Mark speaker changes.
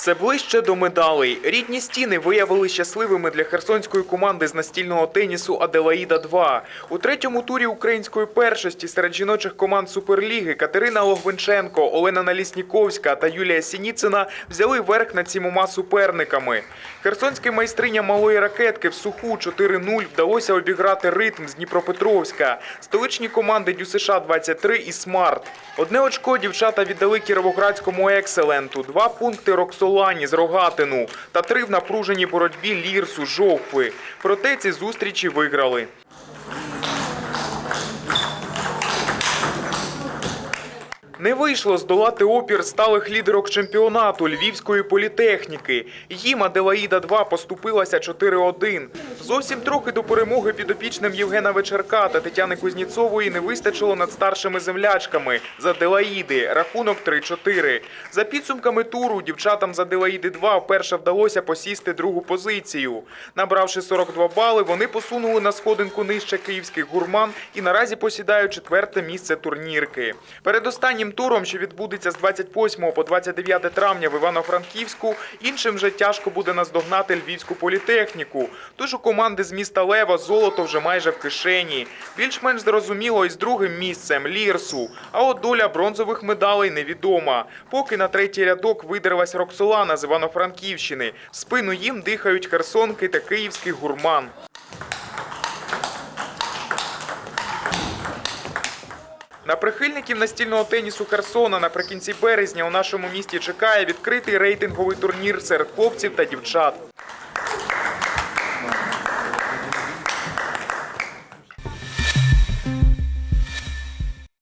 Speaker 1: Все ближче до медалей. Рідні стіни виявили щасливими для херсонської команди з настільного тенісу Аделаїда 2 У третьому турі української першості серед жіночих команд Суперліги Катерина Логвинченко, Олена Налісніковська та Юлія Сініцина взяли верх над сімома суперниками. Херсонській майстриня малої ракетки в суху 4-0 вдалося обіграти ритм з Дніпропетровська. Столичні команди ДЮСШ 23 і Смарт. Одне очко дівчата віддали кіровоградському екселенту, два пункти Роксолані з Рогатину та три в напруженій боротьбі Лірсу Жовкви. Проте ці зустрічі виграли. Не вийшло здолати опір сталих лідерок чемпіонату Львівської політехніки. Їм Аделаїда 2 поступилася 4-1. Зовсім трохи до перемоги підопічним Євгена Вечерка та Тетяни Кузніцової не вистачило над старшими землячками з Аделаїди. Рахунок 3-4. За підсумками туру дівчатам з Аделаїди 2 вперше вдалося посісти другу позицію. Набравши 42 бали, вони посунули на сходинку нижче київських гурман і наразі посідають четверте місце турнірки. Перед останнім туром, що відбудеться з 28 по 29 травня в Івано-Франківську, іншим вже тяжко буде наздогнати львівську політехніку. Тож у команди з міста Лева золото вже майже в кишені. Більш-менш зрозуміло і з другим місцем Лірсу. А от доля бронзових медалей невідома. Поки на третій рядок видерлась Роксолана з Івано-Франківщини. В спину їм дихають херсонки та київський гурман. На прихильників настільного тенісу Херсона наприкінці березня у нашому місті чекає відкритий рейтинговий турнір серед хлопців та дівчат.